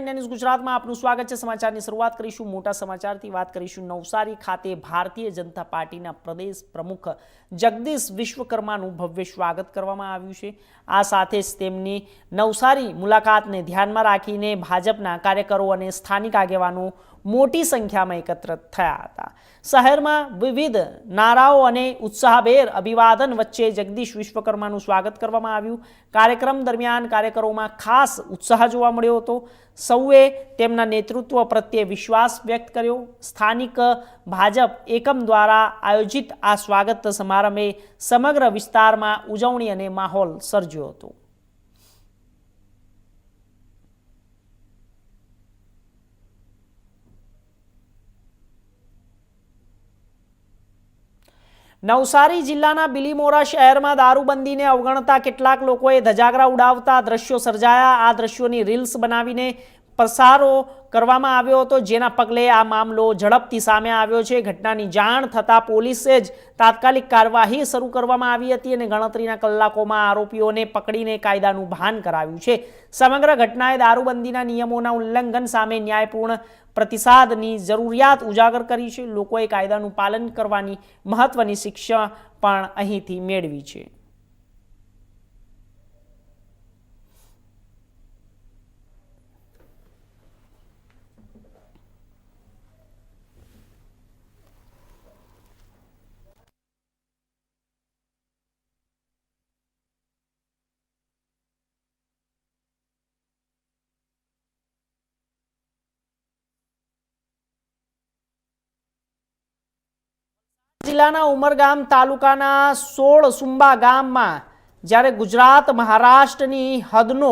News ગુજરાતમાં આપનું વાત કરીશું. નવસારી ખાતે ભારતીય જનતા પાર્ટીના પ્રદેશ પ્રમુખ જગદીશ વિશ્વકર્માનું ભવ્ય સ્વાગત કરવામાં આવ્યું છે. આ સાથે જ તેમની નવસારી મુલાકાતને ધ્યાનમાં રાખીને ભાજપના કાર્યકરો અને સ્થાનિક આગેવાનો મોટી સંખ્યામાં એકત્ર થયા હતા. શહેરમાં વિવિધ નારાઓ અને ઉત્સાહભેર અભિવાદન વચ્ચે જગદીશ વિશ્વકર્માનું સ્વાગત કરવામાં આવ્યું. કાર્યક્રમ દરમિયાન કાર્યકરોમાં ખાસ ઉત્સાહ જોવા મળ્યો હતો. સૌએ તેમના નેતૃત્વ પ્રત્યે વિશ્વાસ વ્યક્ત કર્યો. સ્થાનિક ભાજપ એકમ દ્વારા આયોજિત આ સ્વાગત સમારંભે સમગ્ર વિસ્તારમાં ઉજવણી અને માહોલ સર્જ્યો હતો. નવસારી જિલ્લાના બિલીમોરા શહેરમાં દારૂબંધીને અવગણતા કેટલાક લોકોએ ધજાગરા ઉડાવતા દ્રશ્યો સર્જાયા. આ દ્રશ્યોની રીલ્સ બનાવીને પ્રસારો કરવામાં આવ્યો હતો, જેના પગલે આ મામલો ઝડપથી સામે આવ્યો છે. ઘટનાની જાણ થતાં પોલીસે જ તાત્કાલિક કાર્યવાહી શરૂ કરવામાં આવી હતી અને ગણતરીના કલાકોમાં આરોપીઓને પકડીને કાયદાનું ભાન કરાવ્યું છે. સમગ્ર ઘટનાએ દારૂબંધીના નિયમોના ઉલ્લંઘન સામે ન્યાયપૂર્ણ પ્રતિસાદની જરૂરિયાત ઉજાગર કરી છે. લોકોએ કાયદાનું પાલન કરવાની મહત્વની શિક્ષા પણ અહીંથી મેળવી છે. જિલ્લાના ઉમરગામ તાલુકાના સોળ સુંબા ગામમાં જ્યારે ગુજરાત મહારાષ્ટ્રની હદનો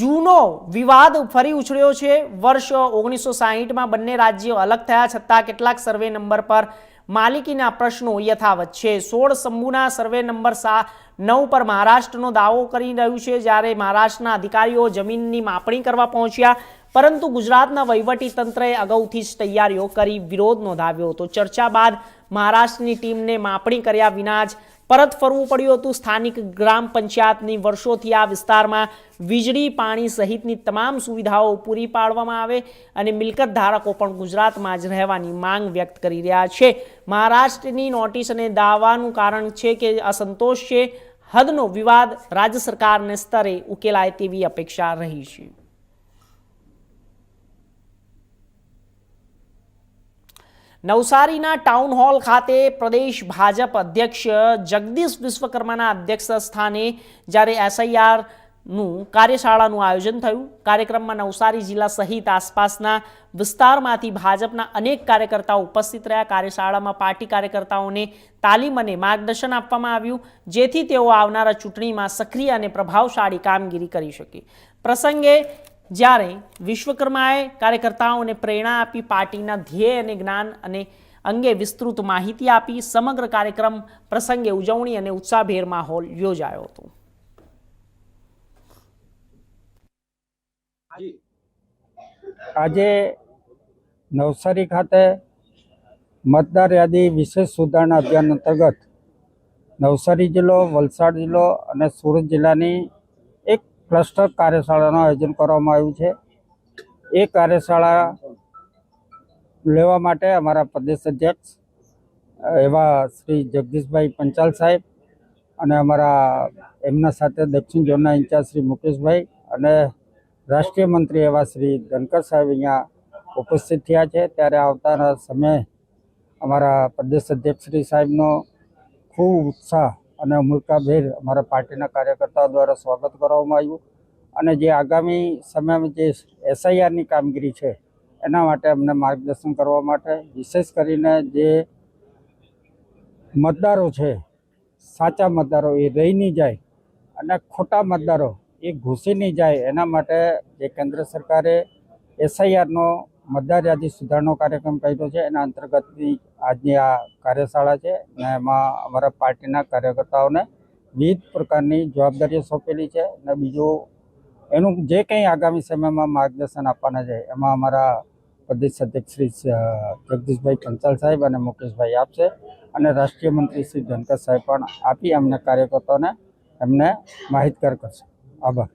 જૂનો વિવાદ ફરી ઉછળ્યો છે. વર્ષ ઓગણીસો સાહીઠમાં બંને રાજ્યો અલગ થયા, છતાં કેટલાક સર્વે નંબર પર માલિકીના પ્રશ્નો યથાવત છે. સોળ શંભુના સર્વે નંબર સા નવ પર મહારાષ્ટ્રનો દાવો કરી રહ્યું છે જ્યારે મહારાષ્ટ્રના અધિકારીઓ જમીનની માપણી કરવા પહોંચ્યા. પરંતુ ગુજરાતના વહીવટી તંત્રએ અગાઉથી જ તૈયારીઓ કરી વિરોધ નોંધાવ્યો હતો. ચર્ચા બાદ મહારાષ્ટ્રની ટીમને માપણી કર્યા વિના જ પરત ફરવું પડ્યું હતું. સ્થાનિક ગ્રામ પંચાયતની વર્ષોથી આ વિસ્તારમાં વીજળી, પાણી સહિતની તમામ સુવિધાઓ પૂરી પાડવામાં આવે અને મિલકત ધારકો પણ ગુજરાતમાં જ રહેવાની માંગ વ્યક્ત કરી રહ્યા છે. મહારાષ્ટ્રની નોટિસ અને દાવાનું કારણ છે કે અસંતોષ છે. હદનો વિવાદ રાજ્ય સરકારને સ્તરે ઉકેલાય તેવી અપેક્ષા રહી છે. નવસારીના ટાઉન હોલ ખાતે પ્રદેશ ભાજપ અધ્યક્ષ જગદીશ વિશ્વકર્માના અધ્યક્ષ સ્થાને જ્યારે એસઆઈઆરનું કાર્યશાળાનું આયોજન થયું. કાર્યક્રમમાં નવસારી જિલ્લા સહિત આસપાસના વિસ્તારમાંથી ભાજપના અનેક કાર્યકર્તાઓ ઉપસ્થિત રહ્યા. કાર્યશાળામાં પાર્ટી કાર્યકર્તાઓને તાલીમ અને માર્ગદર્શન આપવામાં આવ્યું, જેથી તેઓ આવનારા ચૂંટણીમાં સક્રિય અને પ્રભાવશાળી કામગીરી કરી શકે. પ્રસંગે જ્યારે વિશ્વકર્માએ કાર્યકર્તાઓને પ્રેરણા આપી, પાર્ટીના ધ્યેય અને જ્ઞાન અને અંગે વિસ્તૃત માહિતી આપી, સમગ્ર કાર્યક્રમ પ્રસંગે ઉજવણી અને ઉત્સાહભેર માહોલ યોજાયો હતો. આજે નવસારી ખાતે મતદાર યાદી વિશેષ સુધારણા અભિયાન અંતર્ગત નવસારી જિલ્લો, વલસાડ જિલ્લો અને સુરત જિલ્લાની ક્લસ્ટર કાર્યશાળાનું આયોજન કરવામાં આવ્યું છે. એ કાર્યશાળા લેવા માટે અમારા પ્રદેશ અધ્યક્ષ, એવા શ્રી જગદીશભાઈ પંચાલ સાહેબ અને અમારા એમના સાથે દક્ષિણ ઝોનના ઇન્ચાર્જ શ્રી મુકેશભાઈ અને રાષ્ટ્રીય મંત્રી એવા શ્રી ધનકર સાહેબ અહીંયા ઉપસ્થિત થયા છે. ત્યારે આવતાના સમયે અમારા પ્રદેશ અધ્યક્ષ શ્રી સાહેબનો ખૂબ ઉત્સાહ અને મુલકાભેર અમારા પાર્ટીના કાર્યકર્તાઓ દ્વારા સ્વાગત કરવામાં આવ્યું. અને જે આગામી સમયમાં જે એસઆઈઆરની કામગીરી છે, એના માટે અમને માર્ગદર્શન કરવા માટે, વિશેષ કરીને જે મતદારો છે, સાચા મતદારો એ રહી નહીં જાય અને ખોટા મતદારો એ ઘૂસી નહીં જાય, એના માટે જે કેન્દ્ર સરકારે એસઆઈઆરનો મતદાર યાદી સુધારણો કાર્યક્રમ કર્યો છે. એના અંતર્ગતની આજની આ કાર્યશાળા છે અને એમાં અમારા પાર્ટીના કાર્યકર્તાઓને વિવિધ પ્રકારની જવાબદારીઓ સોંપેલી છે અને બીજું એનું જે કંઈ આગામી સમયમાં માર્ગદર્શન આપવાના છે એમાં અમારા પ્રદેશ અધ્યક્ષ શ્રી જગદીશભાઈ પંચાલ સાહેબ અને મુકેશભાઈ આપશે અને રાષ્ટ્રીય મંત્રી શ્રી ધનકર સાહેબ પણ આપી અમને કાર્યકર્તાઓને એમને માહિતગાર કરશે. આભાર.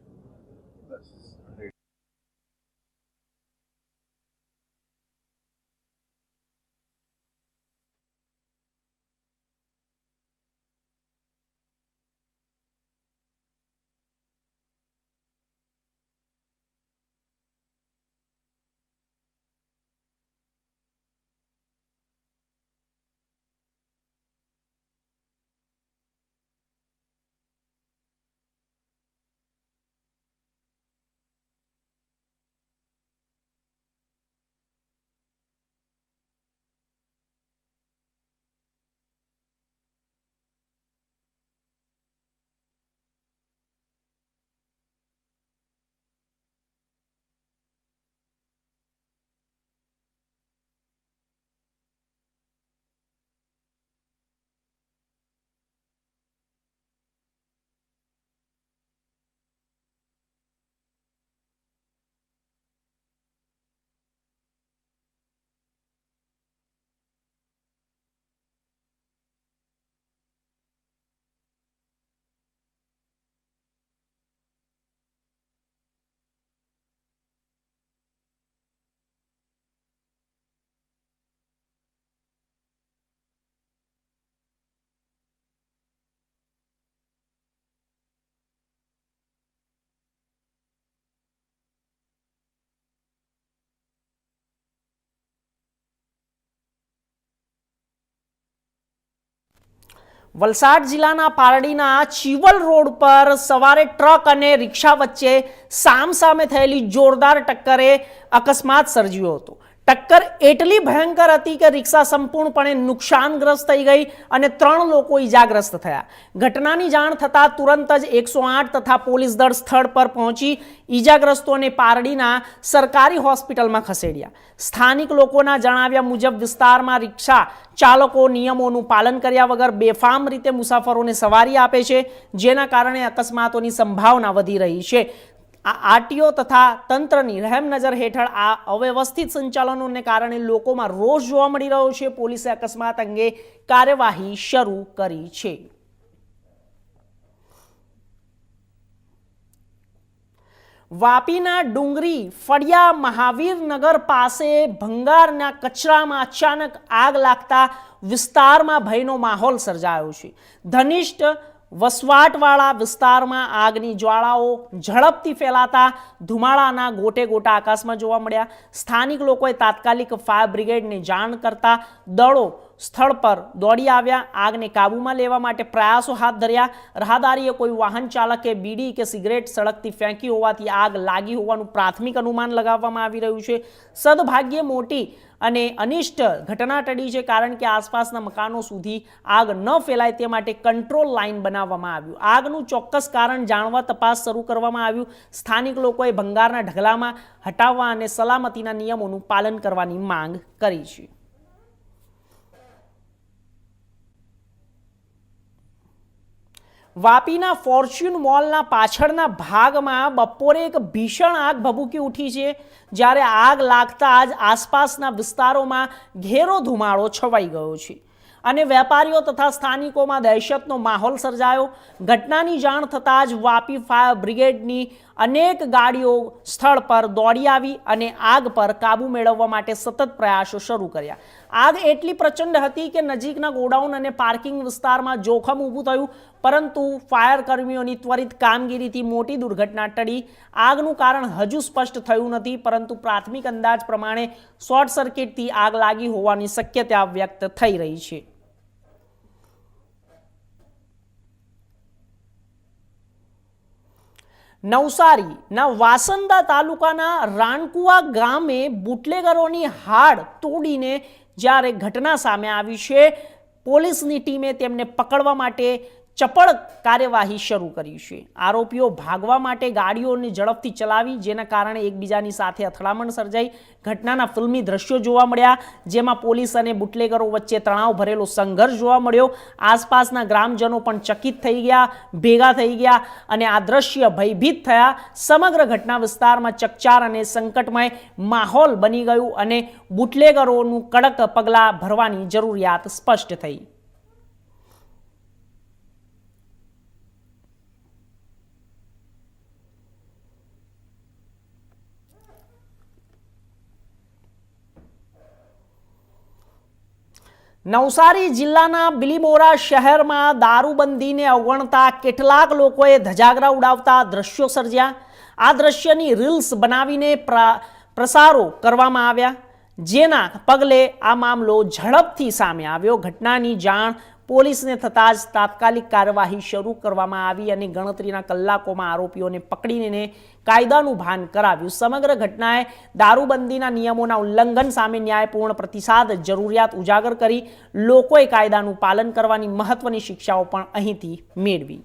વલસાડ જિલ્લાના પારડીના ચીવલ રોડ પર સવારે ટ્રક અને રિક્ષા વચ્ચે સામસામે થયેલી જોરદાર ટક્કરે અકસ્માત સર્જ્યો હતો. ટક્કર એટલી ભયંકર હતી કે રિક્ષા સંપૂર્ણપણે નુકસાનગ્રસ્ત થઈ ગઈ અને ત્રણ લોકો ઈજાગ્રસ્ત થયા. ઘટનાની જાણ થતાં તુરંત જ એકસો આઠ તથા પોલીસ દળ સ્થળ પર પહોંચી ઈજાગ્રસ્તોને પારડીના સરકારી હોસ્પિટલમાં ખસેડ્યા. સ્થાનિક લોકોના જણાવ્યા મુજબ વિસ્તારમાં રિક્ષા ચાલકો નિયમોનું પાલન કર્યા વગર બેફામ રીતે મુસાફરોને સવારી આપે છે, જેના કારણે અકસ્માતોની સંભાવના વધી રહી છે. આ આરટીઓ તથા તંત્રની રહેમનજર હેઠળ આ અવ્યવસ્થિત સંચાલનોને કારણે લોકોમાં રોષ જોવા મળી રહ્યો છે. પોલીસે અકસ્માત અંગે કાર્યવાહી શરૂ કરી છે. વાપીના ડુંગરી ફળિયા મહાવીરનગર પાસે ભંગારના કચરામાં અચાનક આગ લાગતા વિસ્તારમાં ભયનો માહોલ સર્જાયો છે. ધનિષ્ઠ વસવાટવાળા વિસ્તારમાં આગની જ્વાળાઓ ઝડપથી ફેલાતા ધુમાડાના ગોટે ગોટા આકાશમાં જોવા મળ્યા. સ્થાનિક લોકોએ તાત્કાલિક ફાયર બ્રિગેડને જાણ કરતા દળો સ્થળ પર દોડી આવ્યા. આગને કાબૂમાં લેવા માટે પ્રયાસો હાથ ધર્યા. રાહદારીએ કોઈ વાહન ચાલકે બીડી કે સિગરેટ સળગથી ફેંકી હોવાથી આગ લાગી હોવાનું પ્રાથમિક અનુમાન લગાવવામાં આવી રહ્યું છે. સદભાગ્યે મોટી અને અનિષ્ટ ઘટના ટળી છે કારણ કે આસપાસના મકાનો સુધી આગ ન ફેલાય તે માટે કંટ્રોલ લાઇન બનાવવામાં આવ્યું. આગનું ચોક્કસ કારણ જાણવા તપાસ શરૂ કરવામાં આવ્યું. સ્થાનિક લોકોએ ભંગારના ઢગલામાં હટાવવા અને સલામતીના નિયમોનું પાલન કરવાની માંગ કરી છે. વાપીના ફોર્ચ્યુન મોલના પાછળના ભાગમાં બપોરે એક ભીષણ આગ ભભૂકી ઉઠી છે, જ્યારે આગ લાગતા જ આસપાસના વિસ્તારોમાં ઘેરો ધુમાડો છવાઈ ગયો છે. અને વેપારીઓ તથા સ્થાનિકોમાં દહેશતનો માહોલ સર્જાયો. ઘટનાની જાણ થતાં જ વાપી ફાયર બ્રિગેડની અનેક ગાડીઓ સ્થળ પર દોડી આવી અને આગ પર કાબૂ મેળવવા માટે સતત પ્રયાસો શરૂ કર્યા. આગ એટલી પ્રચંડ હતી કે નજીકના ગોડાઉન અને પાર્કિંગ વિસ્તારમાં જોખમ ઊભું થયું, પરંતુ ફાયર કર્મીઓની ત્વરિત કામગીરીથી મોટી દુર્ઘટના ટળી. આગનું કારણ હજુ સ્પષ્ટ થયું નથી, પરંતુ પ્રાથમિક અંદાજ પ્રમાણે શોર્ટ સર્કિટથી આગ લાગી હોવાની શક્યતા વ્યક્ત થઈ રહી છે. નવસારીના વાસંદા તાલુકાના રાણકુવા ગામે બુટલેગરોની હાડ તોડીને જ્યારે ઘટના સામે આવી છે, પોલીસની ટીમે તેમને પકડવા માટે ચપળ કાર્યવાહી શરૂ કરી છે. આરોપીઓ ભાગવા માટે ગાડીઓને ઝડપથી ચલાવી, જેના કારણે એકબીજાની સાથે અથડામણ સર્જાઈ. ઘટનાના ફિલ્મી દ્રશ્યો જોવા મળ્યા, જેમાં પોલીસ અને બુટલેગરો વચ્ચે તણાવ ભરેલો સંઘર્ષ જોવા મળ્યો. આસપાસના ગ્રામજનો પણ ચકિત થઈ ગયા, ભેગા થઈ ગયા અને આ દ્રશ્ય ભયભીત થયા. સમગ્ર ઘટના વિસ્તારમાં ચકચાર અને સંકટમય માહોલ બની ગયું અને બુટલેગરોનું કડક પગલાં ભરવાની જરૂરિયાત સ્પષ્ટ થઈ. નવસારી જિલ્લાના બિલીમોરા શહેરમાં દારૂબંધીને અવગણતા કેટલાક લોકોએ ધજાગરા ઉડાવતા દ્રશ્યો સર્જ્યા. આ દ્રશ્યની રીલ્સ બનાવીને પ્રસારો કરવામાં આવ્યા. જેના પગલે આ મામલો ઝડપથી સામે આવ્યો. ઘટનાની જાણ પોલીસને થતાં જ તાત્કાલિક કાર્યવાહી શરૂ કરવામાં આવી અને ગણતરીના કલાકોમાં આરોપીઓને પકડીને કાયદાનું ભાન કરાવ્યું. સમગ્ર ઘટનાએ દારૂબંધીના નિયમોના ઉલ્લંઘન સામે ન્યાયપૂર્ણ પ્રતિસાદ, જરૂરિયાત ઉજાગર કરી લોકોએ કાયદાનું પાલન કરવાની મહત્વની શિક્ષાઓ પણ અહીંથી મેળવી.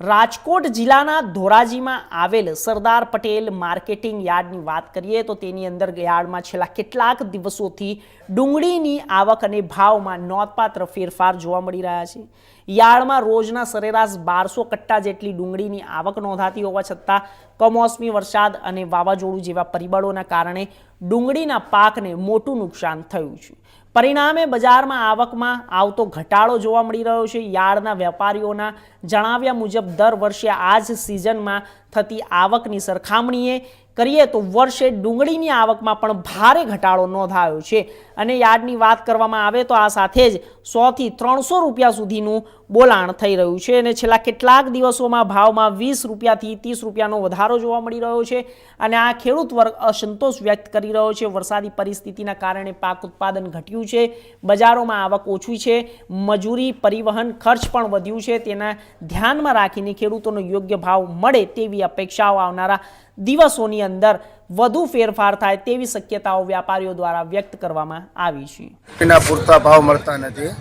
રાજકોટ જિલ્લાના ધોરાજીમાં આવેલ સરદાર પટેલ માર્કેટિંગ યાર્ડની વાત કરીએ તો તેની અંદર યાર્ડમાં છેલ્લા કેટલાક દિવસોથી ડુંગળીની આવક અને ભાવમાં નોંધપાત્ર ફેરફાર જોવા મળી રહ્યા છે. યાર્ડમાં રોજના સરેરાશ બારસો કટ્ટા જેટલી ડુંગળીની આવક નોંધાતી હોવા છતાં કમોસમી વરસાદ અને વાવાઝોડું જેવા પરિબળોના કારણે ડુંગળીના પાકને મોટું નુકસાન થયું છે. પરિણામે બજારમાં આવકમાં આવતો ઘટાડો જોવા મળી રહ્યો છે. યાર્ડના વેપારીઓના જણાવ્યા મુજબ, દર વર્ષે આ જ સિઝનમાં થતી આવકની સરખામણીએ કરીએ તો વર્ષે ડુંગળીની આવકમાં પણ ભારે ઘટાડો નોંધાયો છે. અને યાર્ડની વાત કરવામાં આવે તો આ સાથે જ સોથી ત્રણસો રૂપિયા સુધીનું બોલાણ થઈ રહ્યું છે અને છેલ્લા કેટલાક દિવસોમાં ભાવમાં વીસ રૂપિયાથી ત્રીસ રૂપિયાનો વધારો જોવા મળી રહ્યો છે. અને આ ખેડૂત વર્ગ અસંતોષ વ્યક્ત કરી રહ્યો છે. વરસાદી પરિસ્થિતિના કારણે પાક ઉત્પાદન ઘટ્યું છે. બજારોમાં આવક ઓછી છે. મજૂરી, પરિવહન ખર્ચ પણ વધ્યું છે. તેના ધ્યાનમાં રાખીને ખેડૂતોનો યોગ્ય ભાવ મળે તેવી અપેક્ષાઓ આવનારા દિવસોની અંદર વધુ ફેરફાર થાય તેવી શક્યતાઓ વ્યાપારીઓ દ્વારા વ્યક્ત કરવામાં આવી છે. એના પૂરતા ભાવ મળતા નથી.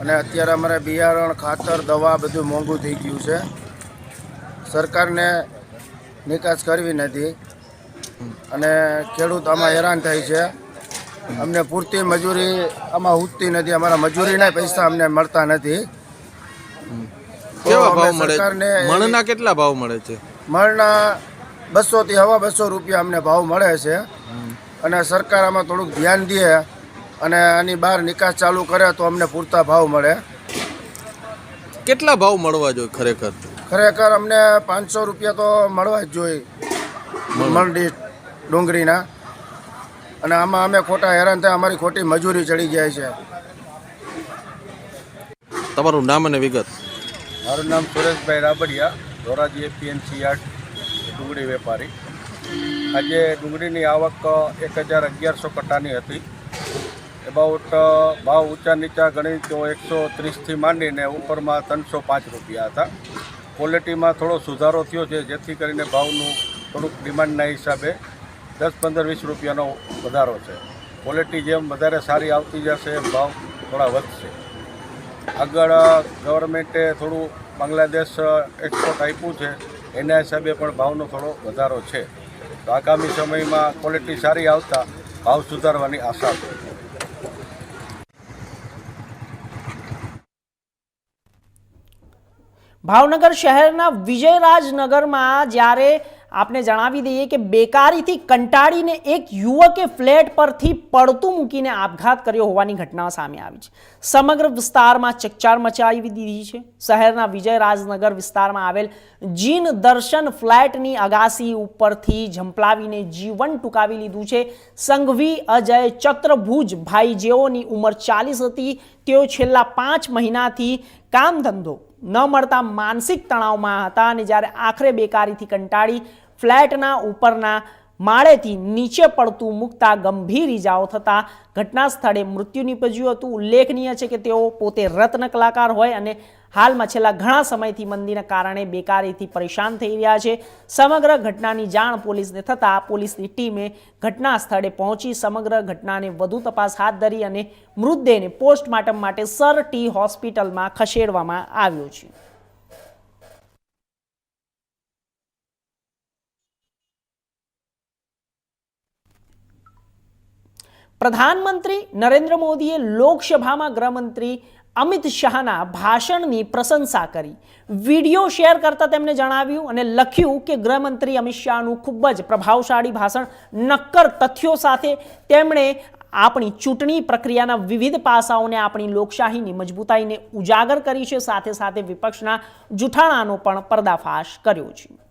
અને અત્યારે અમારે બિયારણ ખાતર દવા બધું મોંઘું થઈ ગયું છે. સરકારને નિકાસ કરવી નથી. અને ખેડૂત આમાં હેરાન થાય છે. અમને પૂરતી મજૂરી આમાં ઉઠતી નથી. અમારા મજૂરીના પૈસા અમને મળતા નથી. કેવા ભાવ મળે સરકારને મણના કેટલા ભાવ મળે છે? મળના બસોથી હવા બસો રૂપિયા અમને ભાવ મળે છે. અને સરકાર આમાં થોડુંક ધ્યાન દે અને આની બહાર નિકાસ ચાલુ કરે તો અમને પૂરતા ભાવ મળે. કેટલા ભાવ મળવા જોઈએ ખરેખર? ખરેખર અમને પાંચસો રૂપિયા તો મળવા જ જોઈએ. મણડી ડુંગળીના. અને આમાં અમે ખોટા હેરાન થાય અમારી ખોટી મજૂરી ચડી જાય છે. તમારું નામ અને વિગત. મારું નામ સુરેશભાઈ રાબડિયા. ધોરાજી એપીએમસી યાર્ડ ડુંગળી વેપારી. આજે ડુંગળીની આવક એક હજાર અગિયારસો કટ્ટાની હતી. એબાઉટ ભાવ ઊંચા નીચા ગણી તો એકસો ત્રીસથી માંડીને ઉપરમાં ત્રણસો પાંચ રૂપિયા હતા. ક્વોલિટીમાં થોડો સુધારો થયો છે, જેથી કરીને ભાવનું થોડુંક ડિમાન્ડના હિસાબે દસ પંદર વીસ રૂપિયાનો વધારો છે. ક્વોલિટી જેમ વધારે સારી આવતી જશે ભાવ થોડા વધશે. આગળ ગવર્મેન્ટે થોડું બાંગ્લાદેશ એક્સપોર્ટ આપ્યું છે, એના હિસાબે પણ ભાવનો થોડો વધારો છે. તો આગામી સમયમાં ક્વોલિટી સારી આવતા ભાવ સુધારવાની આશા છે. ભાવનગર શહેરના વિજયરાજનગરમાં જ્યારે આપને જણાવી દઈએ કે બેકારીથી કંટાળીને એક યુવકે ફ્લેટ પરથી પડતું મૂકીને આપઘાત કર્યો હોવાની ઘટના સામે આવી છે. સમગ્ર વિસ્તારમાં ચકચાર મચાવી દીધી છે. શહેરના વિજય રાજનગર વિસ્તારમાં આવેલ જીન દર્શન ફ્લેટની અગાસી ઉપરથી ઝંપલાવીને જીવન ટૂંકાવી લીધું છે. સંઘવી અજય ચત્રભુજ ભાઈ જેઓની ઉંમર ચાલીસ હતી, તેઓ છેલ્લા પાંચ મહિનાથી કામ ધંધો ન મળતા માનસિક તણાવમાં હતા અને જ્યારે આખરે બેકારીથી કંટાળી ફ્લેટના ઉપરના માળેથી નીચે પડતું મૂકતા ગંભીર ઇજાઓ થતા ઘટના સ્થળે મૃત્યુ નીપજ્યું હતું. ઉલ્લેખનીય છે કે તેઓ પોતે રત્ન કલાકાર હોય અને હાલમાં છેલ્લા ઘણા સમયથી મંદીના કારણે બેકારીથી પરેશાન થઈ રહ્યા છે. સમગ્ર ઘટનાની જાણ પોલીસને થતાં પોલીસની ટીમે ઘટના સ્થળે પહોંચી સમગ્ર ઘટનાને વધુ તપાસ હાથ ધરી અને મૃતદેહને પોસ્ટમોર્ટમ માટે સર ટી હોસ્પિટલમાં ખસેડવામાં આવ્યો છે. પ્રધાનમંત્રી નરેન્દ્ર મોદીએ લોકસભામાં ગૃહમંત્રી અમિત શાહના ભાષણની પ્રશંસા કરી. વીડિયો શેર કરતા તેમણે જણાવ્યું અને લખ્યું કે ગૃહમંત્રી અમિત શાહનું ખૂબ જ પ્રભાવશાળી ભાષણ, નક્કર તથ્યો સાથે તેમણે આપણી ચૂંટણી પ્રક્રિયાના વિવિધ પાસાઓને આપણી લોકશાહીની મજબૂતાઈને ઉજાગર કરી છે. સાથે સાથે વિપક્ષના જૂઠાણાનો પણ પર્દાફાશ કર્યો છે.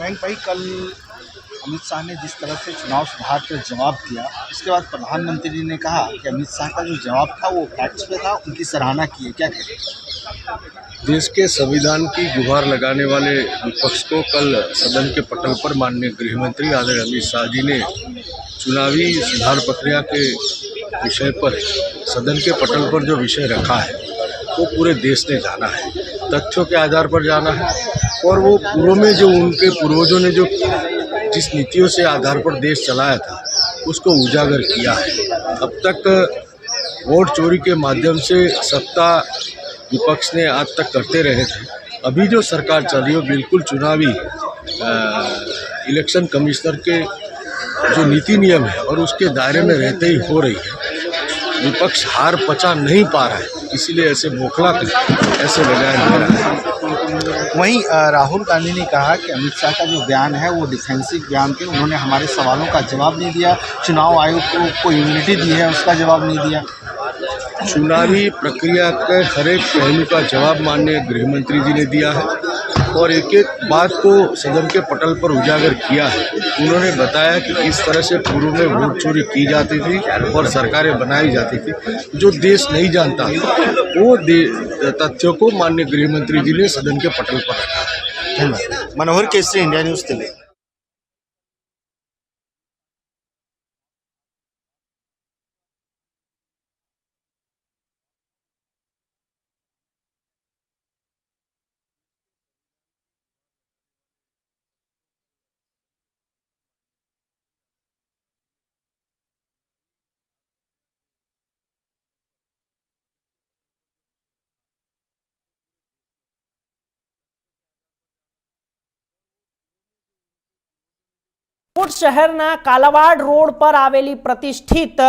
बैंक भाई, कल अमित शाह ने जिस तरह से चुनाव सुधार पर जवाब दिया, उसके बाद प्रधानमंत्री ने कहा कि अमित शाह का जो जवाब था, वो फैक्ट्स पे था, उनकी सराहना की है। क्या कहें? देश के संविधान की गुहार लगाने वाले विपक्ष को कल सदन के पटल पर माननीय गृह मंत्री आदरणीय अमित शाह जी ने चुनावी सुधार प्रक्रिया के विषय पर, सदन के पटल पर जो विषय रखा है, वो पूरे देश ने जाना है। तथ्यों के आधार पर जाना है। और वो पूर्व में जो उनके पूर्वजों ने जो जिस नीतियों से आधार पर देश चलाया था, उसको उजागर किया है। अब तक वोट चोरी के माध्यम से सत्ता विपक्ष ने आज तक करते रहे थे। अभी जो सरकार चल रही है बिल्कुल चुनावी इलेक्शन कमिश्नर के जो नीति नियम है और उसके दायरे में रहते ही हो रही है। विपक्ष हार पचा नहीं पा रहा है, इसीलिए ऐसे बौखला कर, ऐसे बजाय दे रहा है। वहीं राहुल गांधी ने कहा कि अमित शाह का जो बयान है, वो डिफेंसिव बयान थे। उन्होंने हमारे सवालों का जवाब नहीं दिया। चुनाव आयोग को को इम्यूनिटी दी है, उसका जवाब नहीं दिया। चुनावी प्रक्रिया के हर एक पहलू का जवाब माननीय गृह मंत्री जी ने दिया है। और एक एक बात को सदन के पटल पर उजागर किया है। उन्होंने बताया कि किस तरह से पूर्व में वोट चोरी की जाती थी और सरकारें बनाई जाती थी। जो देश नहीं जानता, वो तथ्यों को माननीय गृह मंत्री जी ने सदन के पटल पर रखा। धन्यवाद। Manohar Kesari, India news Delhi. Rajkot શહેરના કાલાવાડ રોડ પર આવેલી પ્રતિષ્ઠિત,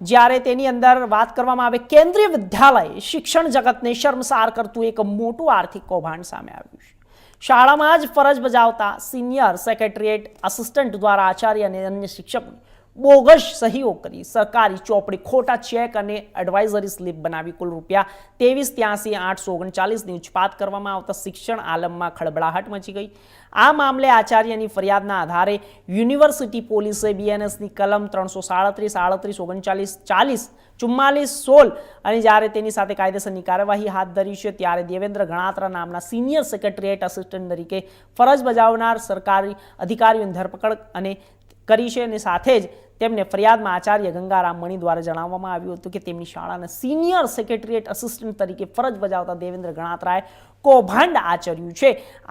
જ્યારે તેની અંદર વાત કરવામાં આવે, કેન્દ્રીય વિદ્યાલય શિક્ષણ જગતને શર્મસાર કરતું એક મોટું આર્થિક કૌભાંડ સામે આવ્યું છે. શાળામાં જ ફરજ બજાવતા સિનિયર સેક્રેટરીએટ આસિસ્ટન્ટ દ્વારા આચાર્ય અને અન્ય શિક્ષકોને બોગસ સહીઓ કરી. સરકારી ચોપડી, ખોટા ચેક અને એડવાઇઝરી સ્લીપ બનાવી કુલ રૂપિયા ત્રેવીસ ત્યાંસી આઠસો ઓગણચાલીસની ઉછપાત કરવામાં આવતા શિક્ષણ આલમમાં ખળબળાહટ મચી ગઈ. આ મામલે આચાર્યની ફરિયાદના આધારે યુનિવર્સિટી પોલીસે બીએનએસની કલમ ત્રણસો સાડત્રીસ, આડત્રીસ, ઓગણચાલીસ, ચાલીસ, ચુમ્માલીસ સોળ અને જ્યારે તેની સાથે કાયદેસરની કાર્યવાહી હાથ ધરી છે ત્યારે દેવેન્દ્ર ગણાત્રા નામના સિનિયર સેક્રેટરીએટ આસિસ્ટન્ટ તરીકે ફરજ બજાવનાર સરકારી અધિકારીઓની ધરપકડ અને કરી છે અને સાથે જ તેમને ફરિયાદમાં આચાર્ય ગંગારામ મણી દ્વારા જણાવવામાં આવ્યું હતું કે તેમની શાળાના સિનિયર સેક્રેટરીએટ અસિસ્ટન્ટ તરીકે ફરજ બજાવતા દેવેન્દ્ર ગણાત્રાએ કૌભાંડ આચર્યું છે.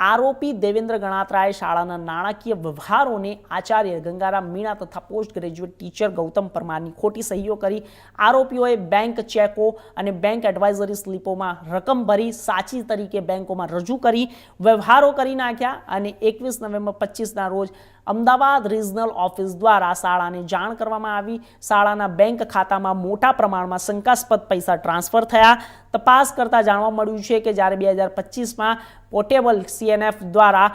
આરોપી દેવેન્દ્ર ગણાત્રાએ શાળાના નાણાકીય વ્યવહારોને આચાર્ય ગંગારામ મીણા તથા પોસ્ટ ગ્રેજ્યુએટ ટીચર ગૌતમ પરમારની ખોટી સહીઓ કરી. આરોપીઓએ બેંક ચેકો અને બેંક એડવાઇઝરી સ્લીપોમાં રકમ ભરી, સાચી તરીકે બેંકોમાં રજૂ કરી, વ્યવહારો કરી નાખ્યા અને એકવીસ નવેમ્બર પચીસના રોજ અમદાવાદ રિજનલ ઓફિસ દ્વારા શાળાને જાણ કરવામાં આવી. શાળાના બેંક ખાતામાં મોટા પ્રમાણમાં શંકાસ્પદ પૈસા ટ્રાન્સફર થયા. તપાસ કરતાં જાણવા મળ્યું છે કે જ્યારે બે હજાર પચીસમાં પોર્ટેબલ સીએનએફ દ્વારા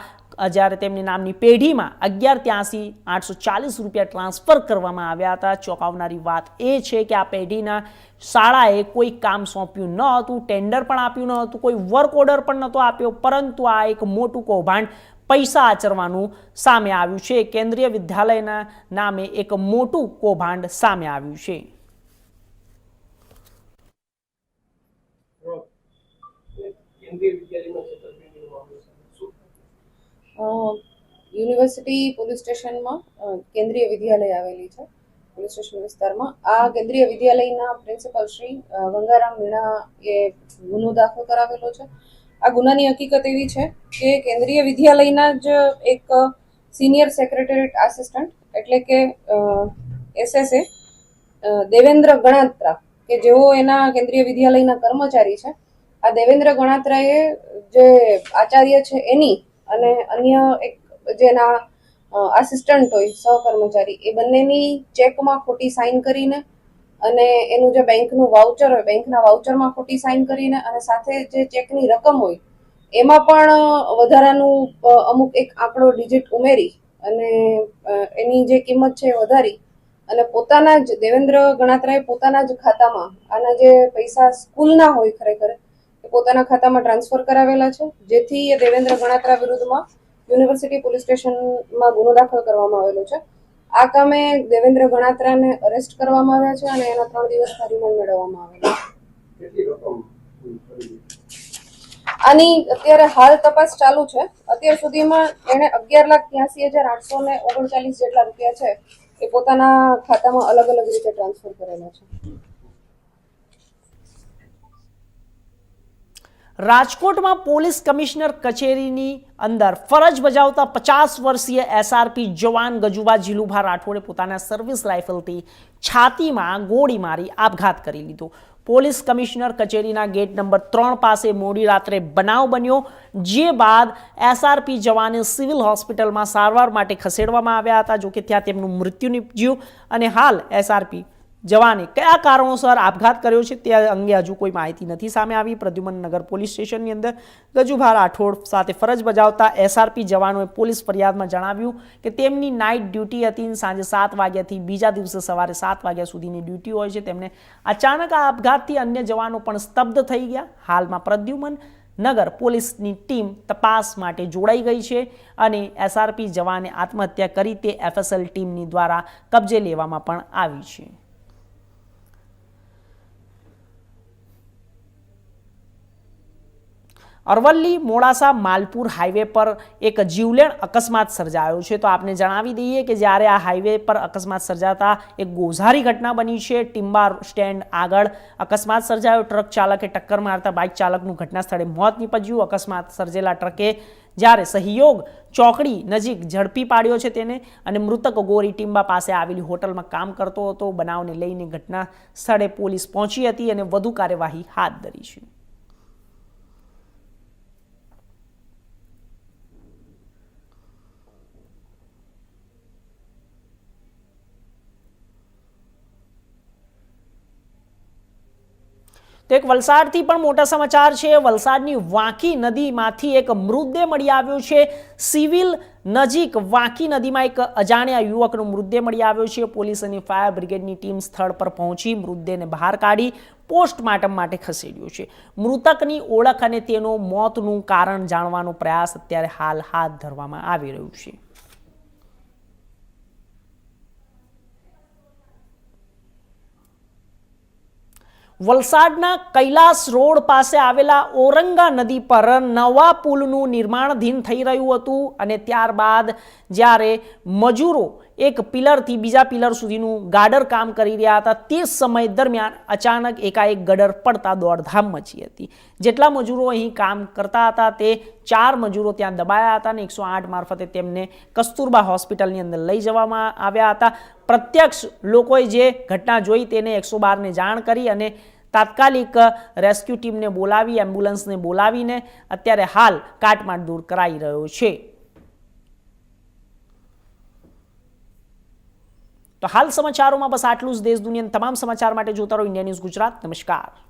જ્યારે તેમની નામની પેઢીમાં અગિયાર ત્યાંસી આઠસો ચાલીસ રૂપિયા ટ્રાન્સફર કરવામાં આવ્યા હતા, ચોંકાવનારી વાત એ છે કે આ પેઢીના શાળાએ કોઈ કામ સોંપ્યું ન હતું, ટેન્ડર પણ આપ્યું ન હતું, કોઈ વર્ક ઓર્ડર પણ નહોતો આપ્યો, પરંતુ આ એક મોટું કૌભાંડ પૈસા આચરવાનું સામે આવ્યું છે. કેન્દ્રીય વિદ્યાલયના નામે એક મોટું કૌભાંડ સામે આવ્યું છે. યુનિવર્સિટી પોલીસ સ્ટેશનમાં કેન્દ્રીય વિદ્યાલય આવેલી છે. પોલીસ સ્ટેશન વિસ્તારમાં. આ કેન્દ્રીય વિદ્યાલયના પ્રિન્સિપલ શ્રી ગંગારામ મીણા એ ગુનો દાખલ કરાવેલો છે. આ ગુનાની હકીકત એવી છે કે કેન્દ્રીય વિદ્યાલયના જ એક સિનિયર સેક્રેટરીટ આસિસ્ટન્ટ એટલે કે એસએસએ દેવેન્દ્ર ગણાત્રા, કે જેઓ એના કેન્દ્રીય વિદ્યાલયના કર્મચારી છે આ દેવેન્દ્ર ગણાત્રાએ જે આચાર્ય છે એની અને અન્ય એક જેના આસિસ્ટન્ટ હોય, સહકર્મચારી, એ બંનેની ચેકમાં ખોટી સાઇન કરીને અને એનું જે બેંકનું વાઉચર હોય, બેંકના વાઉચરમાં ખોટી સાઇન કરીને અને સાથે જે ચેકની રકમ હોય, એમાં પણ વધારાનું અમુક એક આંકડો ડિજિટ ઉમેરી અને એની જે કિંમત છે એ વધારી અને પોતાના જ, દેવેન્દ્ર ગણાત્રાએ પોતાના જ ખાતામાં આના જે પૈસા સ્કૂલના હોય ખરેખર પોતાના ખાતામાં ટ્રાન્સફર કરાવેલા છે જેથી એ દેવેન્દ્ર ગણાત્રા વિરુદ્ધમાં યુનિવર્સિટી પોલીસ સ્ટેશનમાં ગુનો દાખલ કરવામાં આવેલો છે. આ કામે દેવેન્દ્ર ગણાત્રાને અરેસ્ટ કરવામાં આવ્યા છે અને એના ત્રણ દિવસ રિમાન્ડ મેળવવામાં આવેલા આની અત્યારે હાલ તપાસ ચાલુ છે. અત્યાર સુધીમાં એણે અગિયાર લાખ ત્યાસી હજાર આઠસો ને ઓગણચાલીસ જેટલા રૂપિયા છે એ પોતાના ખાતામાં અલગ અલગ રીતે ટ્રાન્સફર કરેલા છે. રાજકોટમાં પોલીસ કમિશનર કચેરીની અંદર ફરજ બજાવતા પચાસ વર્ષીય એસઆરપી જવાન ગજુબા જીલુભા રાઠોડે પોતાના સર્વિસ રાઇફલથી છાતીમાં ગોળી મારી આપઘાત કરી લીધો. પોલીસ કમિશનર કચેરીના ગેટ નંબર ત્રણ પાસે મોડી રાત્રે બનાવ બન્યો, જે બાદ એસઆરપી જવાને સિવિલ હોસ્પિટલમાં સારવાર માટે ખસેડવામાં આવ્યા હતા, જોકે ત્યાં તેમનું મૃત્યુ નીપજ્યું અને હાલ એસઆરપી જવાને કયા કારણોસર આપઘાત કર્યો છે તે અંગે હજુ કોઈ માહિતી નથી સામે આવી. પ્રદ્યુમન નગર પોલીસ સ્ટેશનની અંદર ગજુભા રાઠોડ સાથે ફરજ બજાવતા એસઆરપી જવાનોએ પોલીસ ફરિયાદમાં જણાવ્યું કે તેમની નાઇટ ડ્યુટી હતી સાંજે સાત વાગ્યાથી બીજા દિવસે સવારે સાત વાગ્યા સુધીની ડ્યુટી હોય છે. તેમને અચાનક આ આપઘાતથી અન્ય જવાનો પણ સ્તબ્ધ થઈ ગયા. હાલમાં પ્રદ્યુમન નગર પોલીસની ટીમ તપાસ માટે જોડાઈ ગઈ છે અને એસઆરપી જવાને આત્મહત્યા કરી તે એફએસએલ ટીમની દ્વારા કબજે લેવામાં પણ આવી છે. અરવલ્લી, મોડાસા, માલપુર હાઈવે પર એક જીવલેણ અકસ્માત સર્જાયો છે. તો આપને જણાવી દઈએ કે જ્યારે આ હાઈવે પર અકસ્માત સર્જાતા એક ગોઝારી ઘટના બની છે. ટિમ્બાર સ્ટેન્ડ આગળ અકસ્માત સર્જાયો. ટ્રક ચાલકે ટક્કર મારતા બાઇક ચાલકનું ઘટના સ્થળે મોત નીપજ્યું. અકસ્માત સર્જેલા ટ્રકે જ્યારે સહયોગ ચોકડી નજીક ઝડપી પાડ્યો છે તેને અને મૃતક ગોરી ટિંબા પાસે આવેલી હોટલમાં કામ કરતો હતો. બનાવને લઈને ઘટના સ્થળે પોલીસ પહોંચી હતી અને વધુ કાર્યવાહી હાથ ધરી છે. તો એક વલસાડથી પણ મોટા સમાચાર છે. વલસાડની વાંકી નદીમાંથી એક મૃતદેહ મળી આવ્યો છે. સિવિલ નજીક વાંકી નદીમાં એક અજાણ્યા યુવકનો મૃતદેહ મળી આવ્યો છે. પોલીસ અને ફાયર બ્રિગેડની ટીમ સ્થળ પર પહોંચી મૃતદેહને બહાર કાઢી પોસ્ટમોર્ટમ માટે ખસેડ્યો છે. મૃતકની ઓળખ અને તેનો મોતનું કારણ જાણવાનો પ્રયાસ અત્યારે હાલ હાથ ધરવામાં આવી રહ્યું છે. વલસાડના કૈલાસ રોડ પાસે આવેલા ઓરંગા નદી પર નવા પુલનું નિર્માણધીન થઈ રહ્યું હતું અને ત્યારબાદ જ્યારે મજૂરો એક પિલરથી બીજા પિલર સુધીનું ગાડર કામ કરી રહ્યા હતા, તે સમય દરમિયાન અચાનક એકાએક ગડર પડતા દોડધામ મચી હતી. જેટલા મજૂરો અહીં કામ કરતા હતા, તે ચાર મજૂરો ત્યાં દબાયા હતા અને એકસો આઠ મારફતે તેમને કસ્તુરબા હોસ્પિટલની અંદર લઈ જવામાં આવ્યા હતા. પ્રત્યક્ષ લોકોએ જે ઘટના જોઈ તેને એકસો બારને જાણ કરી અને તાત્કાલિક રેસ્ક્યુ ટીમને બોલાવી, એમ્બ્યુલન્સને બોલાવીને અત્યારે હાલ કાટમાળ દૂર કરાઈ રહ્યો છે. તો હાલ સમાચારોમાં બસ આટલું જ. દેશ દુનિયાના તમામ સમાચાર માટે જોતા રહો. India news Gujarat. નમસ્કાર.